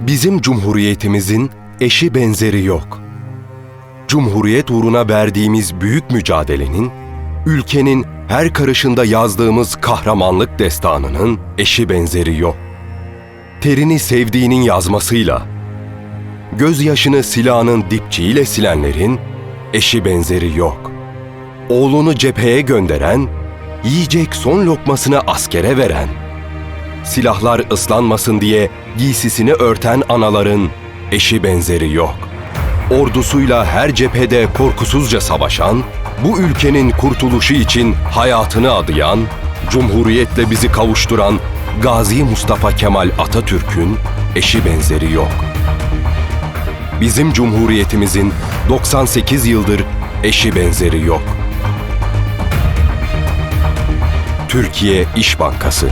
Bizim cumhuriyetimizin eşi benzeri yok. Cumhuriyet uğruna verdiğimiz büyük mücadelenin, ülkenin her karışında yazdığımız kahramanlık destanının eşi benzeri yok. Terini sevdiğinin yazmasıyla, gözyaşını silahının dipçiyle silenlerin eşi benzeri yok. Oğlunu cepheye gönderen, yiyecek son lokmasını askere veren, silahlar ıslanmasın diye giysisini örten anaların eşi benzeri yok. Ordusuyla her cephede korkusuzca savaşan, bu ülkenin kurtuluşu için hayatını adayan, cumhuriyetle bizi kavuşturan Gazi Mustafa Kemal Atatürk'ün eşi benzeri yok. Bizim cumhuriyetimizin 98 yıldır eşi benzeri yok. Türkiye İş Bankası